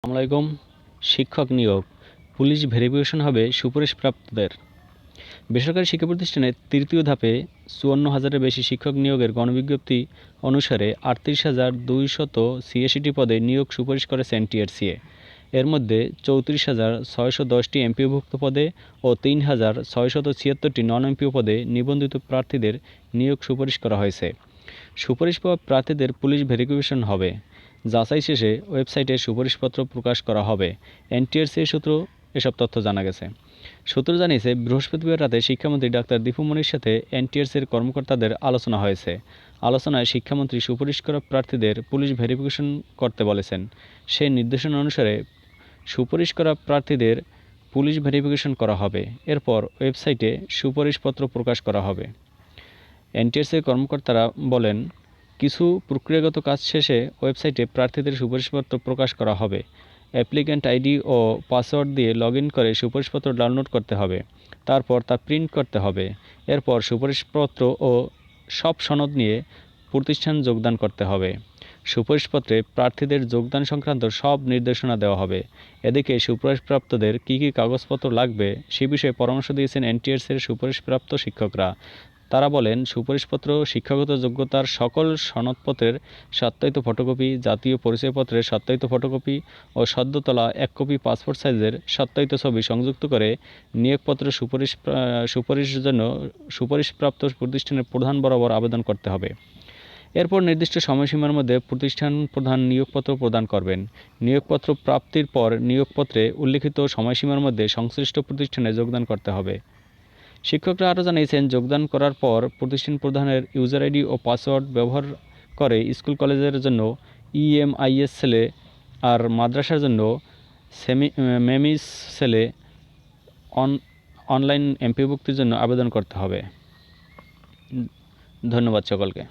আসসালামাইকুম শিক্ষক নিয়োগ। পুলিশ ভেরিফিকেশন হবে সুপারিশপ্রাপ্তদের। বেসরকারি শিক্ষা প্রতিষ্ঠানের তৃতীয় ধাপে চুয়ান্ন হাজারের বেশি শিক্ষক নিয়োগের গণবিজ্ঞপ্তি অনুসারে আটত্রিশ হাজার দুইশত ছিয়াশিটি পদে নিয়োগ সুপারিশ করেছে এনটিআরসিএ। এর মধ্যে চৌত্রিশ হাজার ছয়শো দশটি এমপিওভুক্ত পদে ও তিন হাজার ছয়শত ছিয়াত্তরটি নন এমপিও পদে নিবন্ধিত প্রার্থীদের নিয়োগ সুপারিশ করা হয়েছে। সুপারিশ পাওয়া প্রার্থীদের পুলিশ ভেরিফিকেশন হবে। যাচাই শেষে ওয়েবসাইটে সুপারিশপত্র প্রকাশ করা হবে। এনটিআরসি সূত্র এসব তথ্য জানা গেছে। সূত্র জানিয়েছে, বৃহস্পতিবার রাতে শিক্ষামন্ত্রী ডাক্তার দীপু মনির সাথে এনটিআরসির কর্মকর্তাদের আলোচনা হয়েছে। আলোচনায় শিক্ষামন্ত্রী সুপারিশ করা প্রার্থীদের পুলিশ ভেরিফিকেশন করতে বলেছেন। সেই নির্দেশনা অনুসারে সুপারিশ করা প্রার্থীদের পুলিশ ভেরিফিকেশন করা হবে। এরপর ওয়েবসাইটে সুপারিশপত্র প্রকাশ করা হবে। এনটিএসের কর্মকর্তারা বলেন কিছু প্রক্রিয়াগত কাজ শেষে ওয়েবসাইটে প্রার্থীদের সুপারিশপত্র প্রকাশ করা হবে। অ্যাপ্লিক্যান্ট আইডি ও পাসওয়ার্ড দিয়ে লগ করে সুপারিশপত্র ডাউনলোড করতে হবে। তারপর তা প্রিন্ট করতে হবে। এরপর সুপারিশপত্র ও সব সনদ নিয়ে প্রতিষ্ঠান যোগদান করতে হবে। সুপারিশপত্রে প্রার্থীদের যোগদান সংক্রান্ত সব নির্দেশনা দেওয়া হবে। এদিকে সুপারিশপ্রাপ্তদের কী কী কাগজপত্র লাগবে সে বিষয়ে পরামর্শ দিয়েছেন এনটিএসের সুপারিশপ্রাপ্ত শিক্ষকরা। তারা বলেন, সুপারিশপত্র, শিক্ষাগত যোগ্যতার সকল সনদপত্রের সত্যায়িত ফটোকপি, জাতীয় পরিচয়পত্রের সত্যায়িত ফটোকপি ও সদ্য তোলা এক কপি পাসপোর্ট সাইজের সত্যায়িত ছবি সংযুক্ত করে নিয়োগপত্র সুপারিশ সুপারিশের জন্য সুপারিশপ্রাপ্ত প্রতিষ্ঠানের প্রধান বরাবর আবেদন করতে হবে। এরপর নির্দিষ্ট সময়সীমার মধ্যে প্রতিষ্ঠান প্রধান নিয়োগপত্র প্রদান করবেন। নিয়োগপত্র প্রাপ্তির পর নিয়োগপত্রে উল্লিখিত সময়সীমার মধ্যে সংশ্লিষ্ট প্রতিষ্ঠানে যোগদান করতে হবে। শিক্ষকরা আরও জানিয়েছেন, যোগদান করার পর প্রতিষ্ঠান প্রধানের ইউজার আইডি ও পাসওয়ার্ড ব্যবহার করে স্কুল কলেজের জন্য ইএমআইএস সেলে আর মাদ্রাসার জন্য সেমি, মেমিস সেলে অন, অনলাইন এমপিভুক্তির জন্য আবেদন করতে হবে। ধন্যবাদ সকলকে।